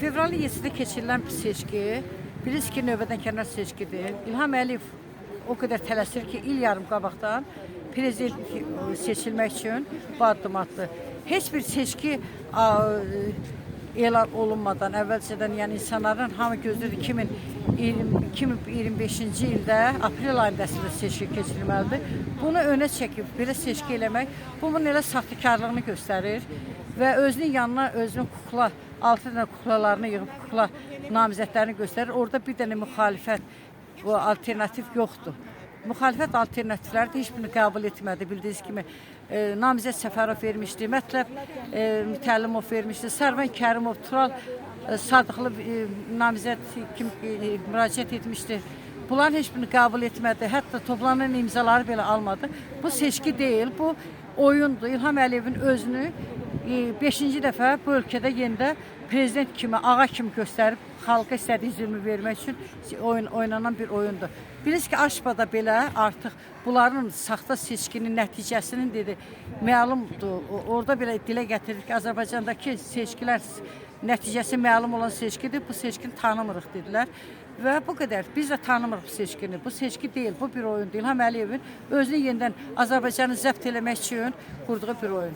Fevralın 7-də keçirilən seçki, bilirsiniz ki, növbədən kənar seçkidir. İlham Əliyev o qədər tələsir ki, il yarım qabaqdan prezident seçilmək üçün bu addım atdı. Heç bir seçki elan olunmadan əvvəlcədən, yəni insanların hamı gözləyir 2020 2025-ci ildə aprel ayında əslində seçki keçirilməlidir. Bunu önə çəkib belə seçki eləmək bu bunun elə saxtakarlığını göstərir və özünün yanına özünün kukla, altı dənə kuklalarını yığıb kukla namizədlərini göstərir. Orada bir dənə müxalifət, bu alternativ yoxdur. Müxalifət alternativləri də heç birini qəbul etmədi. Bildiyiniz kimi e, namizəd Səfərov vermişdi, Mətləb e, Mütəllimov vermişdi, Sərvan Kərimov, Tural e, Sadıqlı e, namizəd kimi e, müraciət etmişdi. Bunların heç birini qəbul etmədi. Hətta toplanan imzaları belə almadı. Bu seçki deyil, bu oyundur. İlham Əliyevin özünü 5-ci dəfə bu ölkədə yenidə prezident kimi, ağa kimi göstərib xalqa istədiyi zülmü vermək üçün oyun oynanan bir oyundur. Bilirsiniz ki, Aşbada belə artıq bunların saxta seçkinin nəticəsinin dedi məlumdur. Orada belə dilə gətirir ki, Azərbaycandakı seçkilər nəticəsi məlum olan seçkidir. Bu seçkini tanımırıq dedilər. Və bu qədər. Biz də tanımırıq bu seçkini. Bu seçki deyil, bu bir oyundur. İlham Əliyevin özünü yenidən Azərbaycanı zəbt eləmək üçün qurduğu bir oyun.